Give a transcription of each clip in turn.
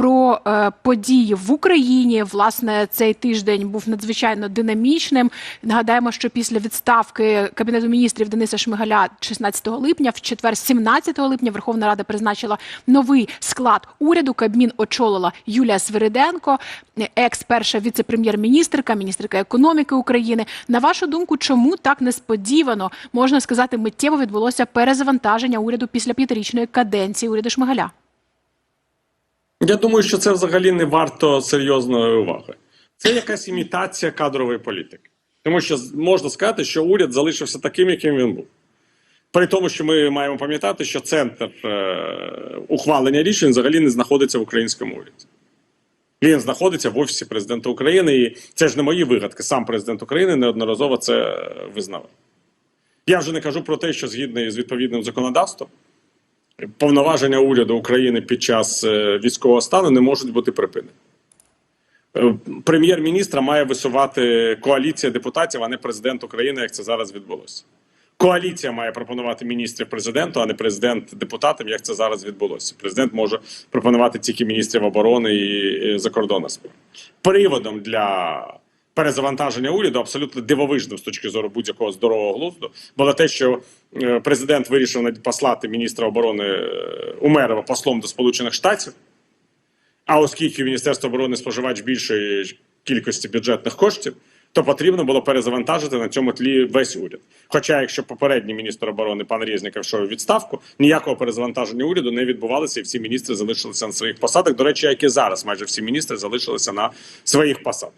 про е, події в Україні. Власне, цей тиждень був надзвичайно динамічним. Нагадаємо, що після відставки кабінету міністрів Дениса Шмигаля 16 липня, в четвер, 17 липня, Верховна Рада призначила новий склад уряду. Кабмін очолила Юлія Свириденко, екс перша віце-прем'єр-міністрка, міністерка економіки України. На вашу думку, чому так несподівано можна сказати, миттєво відбулося перезавантаження уряду після п'ятирічної каденції уряду Шмигаля? Я думаю, що це взагалі не варто серйозної уваги. Це якась імітація кадрової політики. Тому що можна сказати, що уряд залишився таким, яким він був. При тому, що ми маємо пам'ятати, що центр е, ухвалення рішень взагалі не знаходиться в українському уряді. Він знаходиться в Офісі президента України, і це ж не мої вигадки. Сам президент України неодноразово це е, визнавав. Я вже не кажу про те, що згідно з відповідним законодавством, повноваження уряду України під час е, військового стану не можуть бути припинені. Е, Прем'єр-міністра має висувати коаліція депутатів, а не президент України, як це зараз відбулося. Коаліція має пропонувати міністрів президенту, а не президент депутатам, як це зараз відбулося. Президент може пропонувати тільки міністрів оборони і закордонних справ. Приводом для перезавантаження уряду абсолютно дивовижним з точки зору будь-якого здорового глузду було те, що е, президент вирішив послати міністра оборони е, Умерова послом до Сполучених Штатів. А оскільки Міністерство оборони споживач більшої кількості бюджетних коштів, то потрібно було перезавантажити на цьому тлі весь уряд. Хоча, якщо попередній міністр оборони пан Резніков йшов у відставку, ніякого перезавантаження уряду не відбувалося, і всі міністри залишилися на своїх посадах. До речі, як і зараз, майже всі міністри залишилися на своїх посадах.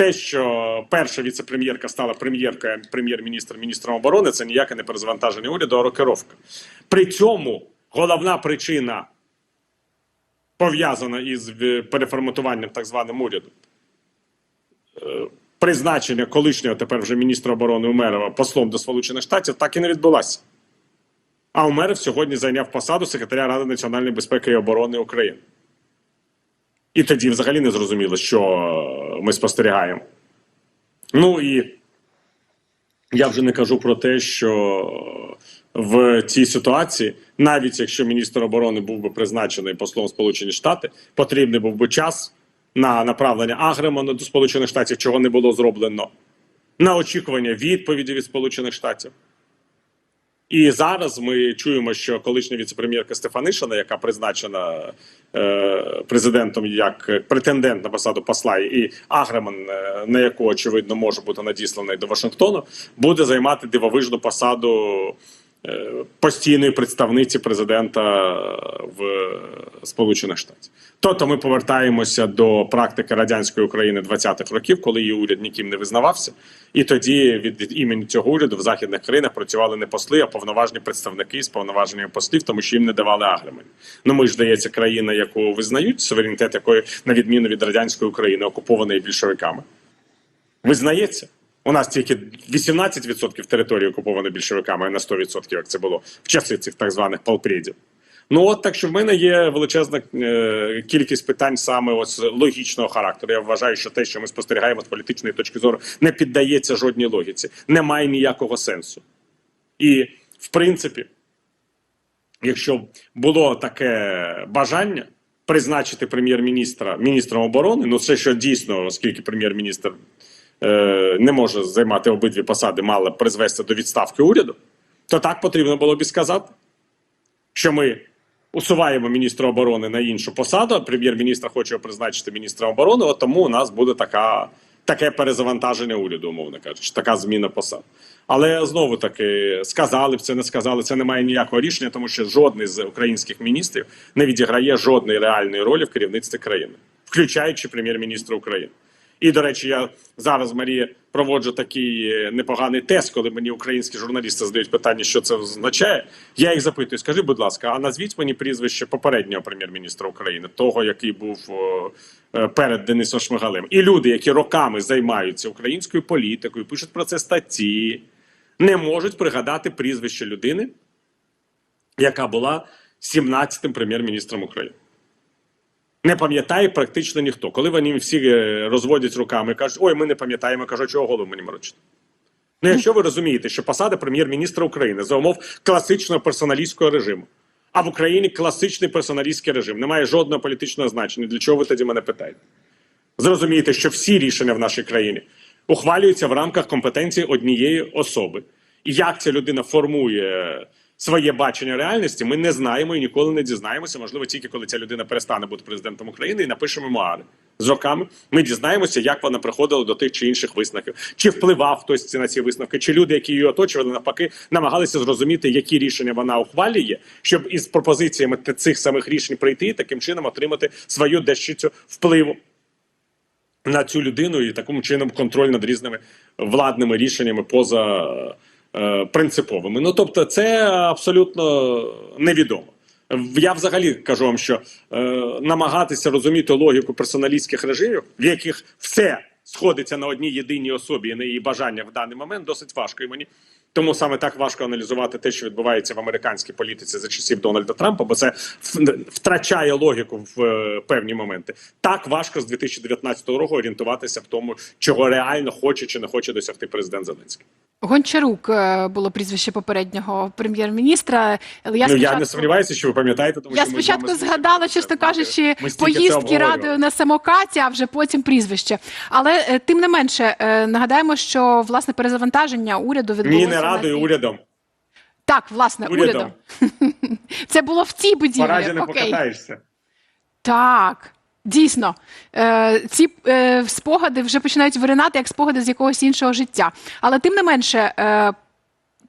Те, що перша віце-прем'єрка стала прем'єркою, а прем'єр-міністр міністром оборони, це ніяке не перезавантаження уряду, а рокировка. При цьому головна причина пов'язана із е, переформатуванням так званим уряду. Е, Призначення колишнього тепер вже міністра оборони Умерова послом до Сполучених Штатів так і не відбулося. А Умеров сьогодні зайняв посаду секретаря Ради національної безпеки і оборони України. І тоді взагалі не зрозуміло, що ми спостерігаємо. Ну і я вже не кажу про те, що в цій ситуації, навіть якщо міністр оборони був би призначений послом Сполучені Штати, потрібний був би час на направлення Агремона до Сполучених Штатів, чого не було зроблено, на очікування відповіді від Сполучених Штатів. І зараз ми чуємо, що колишня віцепрем'єрка Стефанишина, яка призначена е, президентом як претендент на посаду посла, і Агреман, е, на яку очевидно може бути надісланий до Вашингтону, буде займати дивовижну посаду постійної представниці президента в Сполучених Штатів. Тобто ми повертаємося до практики радянської України 20-х років, коли її уряд ніким не визнавався, і тоді від імені цього уряду в західних країнах працювали не посли, а повноважні представники з повноваженнями послів, тому що їм не давали агремень. Ну ми ж здається, країна, яку визнають суверенітет, якої на відміну від радянської України окупованої більшовиками. Визнається. У нас тільки 18% території окуповано більшовиками, а не 100%, як це було в часи цих так званих полпредів. Ну от так що в мене є величезна е, кількість питань саме ось логічного характеру. Я вважаю, що те, що ми спостерігаємо з політичної точки зору, не піддається жодній логіці, не має ніякого сенсу. І в принципі, якщо було таке бажання призначити прем'єр-міністра міністром оборони, ну це що дійсно, оскільки прем'єр-міністр не може займати обидві посади, мала призвести до відставки уряду, то так потрібно було б і сказати, що ми усуваємо міністра оборони на іншу посаду, а прем'єр-міністр хоче призначити міністром оборони, от тому у нас буде така, таке перезавантаження уряду, умовно кажучи, така зміна посад. Але знову таки сказали б це, не сказали. Це не має ніякого рішення, тому що жодний з українських міністрів не відіграє жодної реальної ролі в керівництві країни, включаючи прем'єр-міністра України. І до речі, я зараз Марія проводжу такий е, непоганий тест, коли мені українські журналісти задають питання, що це означає. Я їх запитую: скажи, будь ласка, а назвіть мені прізвище попереднього прем'єр-міністра України, того, який був е, перед Денисом Шмигалем. І люди, які роками займаються українською політикою, пишуть про це статті, не можуть пригадати прізвище людини, яка була 17-тим прем'єр-міністром України. Не пам'ятає практично ніхто. Коли вони всі е, розводять руками кажуть, ой, ми не пам'ятаємо, кажуть, чого голову мені морочити. Ну, якщо ви розумієте, що посада прем'єр-міністра України за умов класичного персоналістського режиму А в Україні класичний персоналістський режим. Немає жодного політичного значення. Для чого ви тоді мене питаєте? Зрозумієте, що всі рішення в нашій країні ухвалюються в рамках компетенції однієї особи. І як ця людина формує своє бачення реальності, ми не знаємо і ніколи не дізнаємося. Можливо, тільки коли ця людина перестане бути президентом України і напише мемуари. З роками ми дізнаємося, як вона приходила до тих чи інших висновків, чи впливав хтось на ці висновки, чи люди, які її оточували, навпаки, намагалися зрозуміти, які рішення вона ухвалює, щоб із пропозиціями цих самих рішень прийти і таким чином отримати свою дещицю впливу на цю людину і таким чином контроль над різними владними рішеннями поза принциповими. Ну тобто, це абсолютно невідомо. Я взагалі кажу вам, що е, намагатися розуміти логіку персоналістських режимів, в яких все сходиться на одній єдиній особі і на її бажання в даний момент, досить важко і мені. Тому саме так важко аналізувати те, що відбувається в американській політиці за часів Дональда Трампа, бо це втрачає логіку в е, певні моменти. Так важко з 2019 року орієнтуватися в тому, чого реально хоче чи не хоче досягти президент Зеленський. Гончарук е, було прізвище попереднього прем'єр-міністра. Але я ну я не сумніваюся, що ви пам'ятаєте, тому Я що спочатку згадала, чесно кажучи, поїздки радою на самокаті, а вже потім прізвище. Але е, тим не менше, е, нагадаємо, що власне перезавантаження уряду відбулося Ні, не радою, тій- урядом. Так, власне, урядом. Урядом. Це було в цій будівлі. По разі не покатаєшся. Так, дійсно. Е, ці е, спогади вже починають виринати як спогади з якогось іншого життя. Але тим не менше. Е,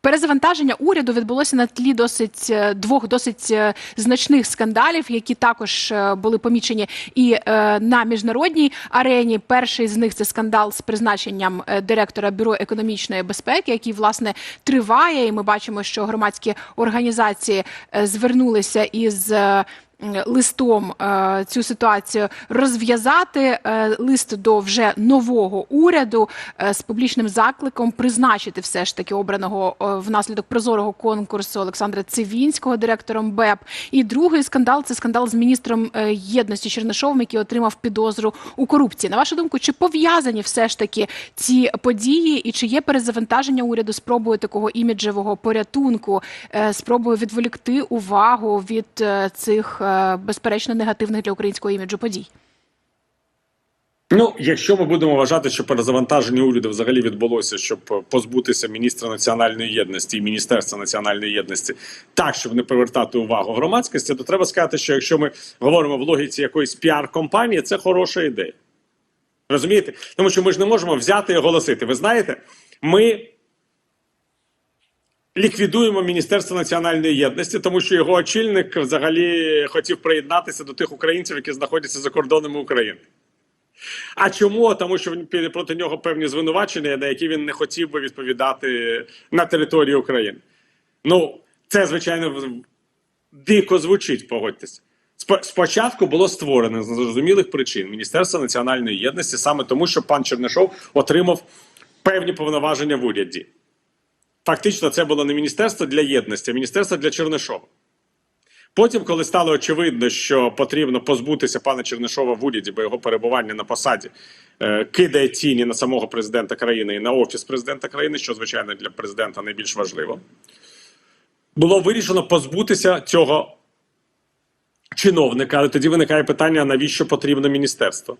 Перезавантаження уряду відбулося на тлі досить двох досить значних скандалів, які також були помічені і на міжнародній арені. Перший з них це скандал з призначенням директора бюро економічної безпеки, який власне триває. І ми бачимо, що громадські організації звернулися із. Листом е, цю ситуацію розв'язати е, лист до вже нового уряду е, з публічним закликом призначити все ж таки обраного внаслідок прозорого конкурсу Олександра Цивінського директором БЕП. І другий скандал це скандал з міністром єдності Чернишовим, який отримав підозру у корупції. На вашу думку, чи пов'язані все ж таки ці події, і чи є перезавантаження уряду спробою такого іміджевого порятунку, спробою відволікти увагу від цих безперечно негативних для українського іміджу подій? Ну, якщо ми будемо вважати, що перезавантаження уряду взагалі відбулося, щоб позбутися міністра національної єдності і міністерства національної єдності, так щоб не привертати увагу громадськості, то треба сказати, що якщо ми говоримо в логіці якоїсь піар-компанії, це хороша ідея. Розумієте? Тому що ми ж не можемо взяти і оголосити. Ви знаєте, ми ліквідуємо Міністерство національної єдності, тому що його очільник взагалі хотів приєднатися до тих українців, які знаходяться за кордонами України. А чому? Тому що він- проти нього певні звинувачення, на які він не хотів би відповідати на території України. Ну, це, звичайно, дико звучить, погодьтеся. Спочатку було створено з незрозумілих причин Міністерство національної єдності саме тому, що пан Чернишов отримав певні повноваження в уряді. Фактично, це було не міністерство для єдності, а міністерство для Чернишова. Потім, коли стало очевидно, що потрібно позбутися пана Чернишова в уряді, бо його перебування на посаді е, кидає тіні на самого президента країни і на офіс президента країни, що звичайно для президента найбільш важливо, було вирішено позбутися цього чиновника. Але тоді виникає питання: навіщо потрібно міністерство?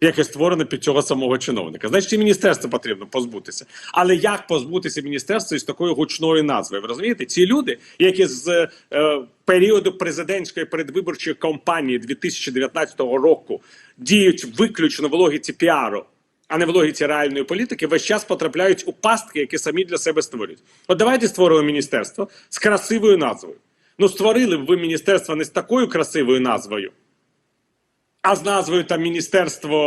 Яке створено під цього самого чиновника. Значить, і міністерство потрібно позбутися. Але як позбутися міністерства із такою гучною назвою? Ви розумієте? Ці люди, які з е, періоду президентської передвиборчої кампанії 2019 року діють виключно в логіці піару, а не в логіці реальної політики, весь час потрапляють у пастки, які самі для себе створюють. От давайте створимо міністерство з красивою назвою. Ну, створили б ви міністерство не з такою красивою назвою, а з назвою там Міністерство.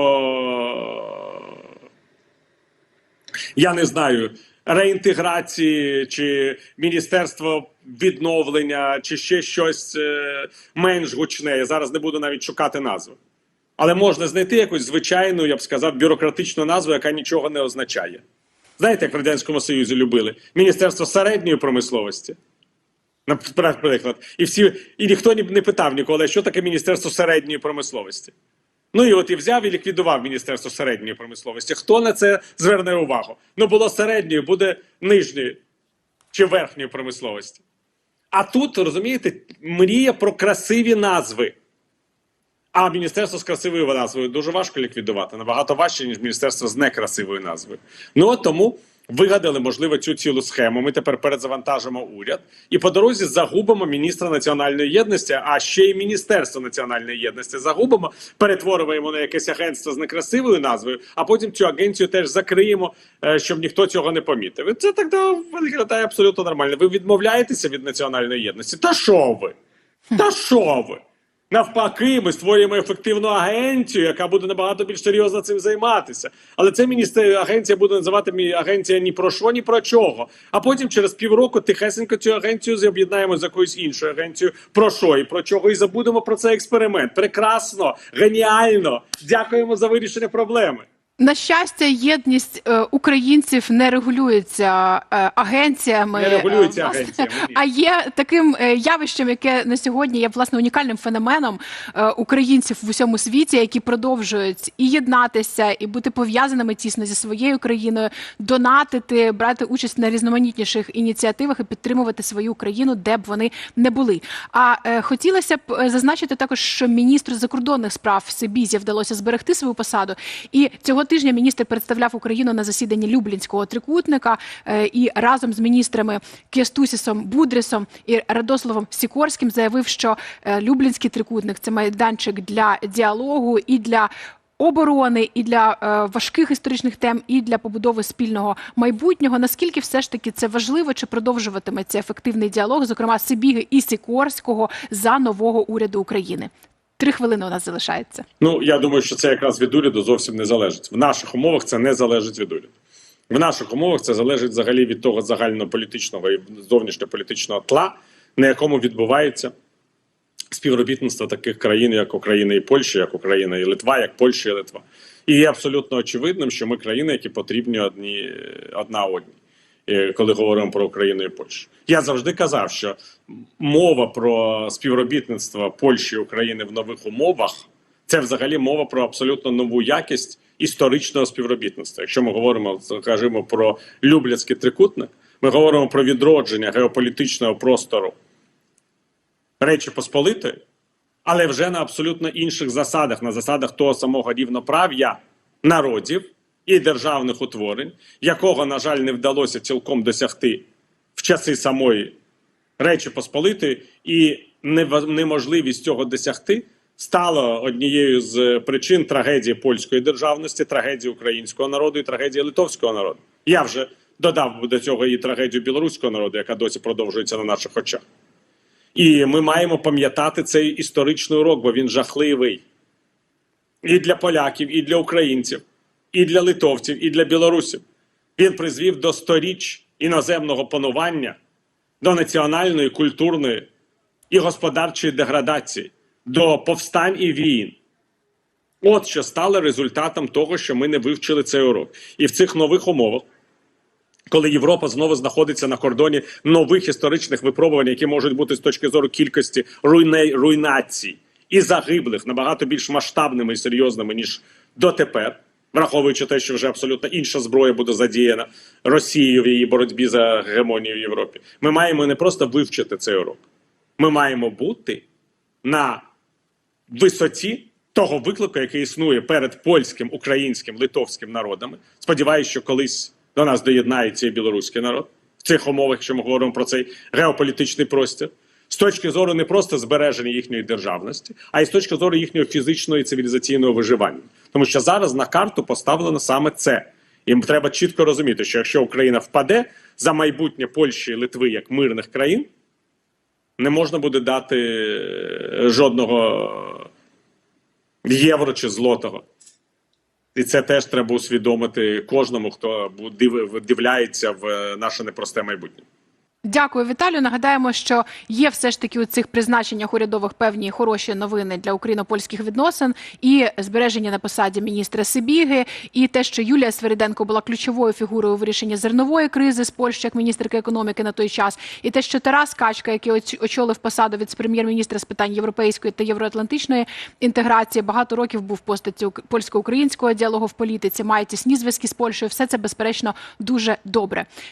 Я не знаю, реінтеграції чи Міністерство відновлення, чи ще щось е, менш гучне. Я зараз не буду навіть шукати назви. Але можна знайти якусь звичайну, я б сказав, бюрократичну назву, яка нічого не означає. Знаєте, як в Радянському Союзі любили? Міністерство середньої промисловості. Наприклад, і всі, і ніхто ні- не питав ніколи, що таке Міністерство середньої промисловості. Ну і от і взяв і ліквідував Міністерство середньої промисловості. Хто на це зверне увагу? Ну було середньої, буде нижньої чи верхньої промисловості. А тут, розумієте, мрія про красиві назви. А міністерство з красивою назвою дуже важко ліквідувати, набагато важче, ніж міністерство з некрасивою назвою. Ну от тому вигадали, можливо, цю цілу схему. Ми тепер перезавантажимо уряд і по дорозі загубимо міністра національної єдності, а ще й міністерство національної єдності загубимо, перетворюємо на якесь агентство з некрасивою назвою, а потім цю агенцію теж закриємо, е, щоб ніхто цього не помітив. І це тоді виглядає абсолютно нормально. Ви відмовляєтеся від національної єдності. Та що ви? Та що ви? Навпаки, ми створюємо ефективну агенцію, яка буде набагато більш серйозно цим займатися. Але це міністер агенція буде називати мій агенція ні про що, ні про чого. А потім через півроку тихесенько цю агенцію об'єднаємо з якоюсь іншою агенцією. Про що і про чого, і забудемо про цей експеримент. Прекрасно, геніально. Дякуємо за вирішення проблеми. На щастя, єдність е, українців не регулюється е, агенціями, Не регулюється е, власне, агенціями, ні. а є таким явищем, яке на сьогодні є власне унікальним феноменом українців в усьому світі, які продовжують і єднатися, і бути пов'язаними тісно зі своєю країною, донатити, брати участь на різноманітніших ініціативах і підтримувати свою країну, де б вони не були. А е, хотілося б зазначити також, що міністру закордонних справ Сибізі вдалося зберегти свою посаду. І цього тижня міністр представляв Україну на засіданні Люблінського трикутника е, і разом з міністрами Кєстусісом Будрісом і Радославом Сікорським заявив, що е, Люблінський трикутник це майданчик для діалогу і для. Оборони і для е, важких історичних тем, і для побудови спільного майбутнього. Наскільки все ж таки це важливо, чи продовжуватиметься ефективний діалог, зокрема Сибіги і Сікорського за нового уряду України? Три хвилини у нас залишається. Ну я думаю, що це якраз від уряду зовсім не залежить. В наших умовах це не залежить від уряду. В наших умовах це залежить взагалі від того загальнополітичного і зовнішньополітичного тла, на якому відбувається співробітництво таких країн, як Україна і Польща, як Україна і Литва, як Польща і Литва. І є абсолютно очевидним, що ми країни, які потрібні одні одна одній. Е, Коли говоримо про Україну і Польщу, я завжди казав, що мова про співробітництво Польщі і України в нових умовах це взагалі мова про абсолютно нову якість історичного співробітництва. Якщо ми говоримо скажімо, про Любляцький трикутник, ми говоримо про відродження геополітичного простору Речі Посполитої, але вже на абсолютно інших засадах, на засадах того самого рівноправ'я народів і державних утворень, якого, на жаль, не вдалося цілком досягти в часи самої Речі Посполитої, і неможливість цього досягти стало однією з причин трагедії польської державності, трагедії українського народу і трагедії литовського народу. Я вже додав до цього і трагедію білоруського народу, яка досі продовжується на наших очах. І ми маємо пам'ятати цей історичний урок, бо він жахливий і для поляків, і для українців, і для литовців, і для білорусів. Він призвів до сторіч іноземного панування, до національної, культурної і господарчої деградації, до повстань і війн. От що стало результатом того, що ми не вивчили цей урок. І в цих нових умовах коли Європа знову знаходиться на кордоні нових історичних випробувань, які можуть бути з точки зору кількості руйне, руйнацій і загиблих набагато більш масштабними і серйозними ніж дотепер, враховуючи те, що вже абсолютно інша зброя буде задіяна Росією в її боротьбі за гегемонію в Європі. Ми маємо не просто вивчити цей урок, ми маємо бути на висоті того виклику, який існує перед польським, українським, литовським народами. Сподіваюся, що колись до нас доєднається і білоруський народ в цих умовах, якщо ми говоримо про цей геополітичний простір. З точки зору не просто збереження їхньої державності, а й з точки зору їхнього фізичного і цивілізаційного виживання. Тому що зараз на карту поставлено саме це. І треба чітко розуміти, що якщо Україна впаде за майбутнє Польщі і Литви як мирних країн, не можна буде дати е, жодного євро чи злотого. І це теж треба усвідомити кожному, хто бу- див- вдивляється в е, наше непросте майбутнє. Дякую, Віталію. Нагадаємо, що є все ж таки у цих призначеннях урядових певні хороші новини для україно-польських відносин і збереження на посаді міністра Сибіги, і те, що Юлія Свериденко була ключовою фігурою у вирішенні зернової кризи з Польщі як міністерка економіки на той час, і те, що Тарас Качка, який оч- очолив посаду віце-прем'єр-міністра з питань європейської та євроатлантичної інтеграції, багато років був постаттю польсько-українського діалогу в політиці, має тісні зв'язки з Польщею. Все це безперечно дуже добре.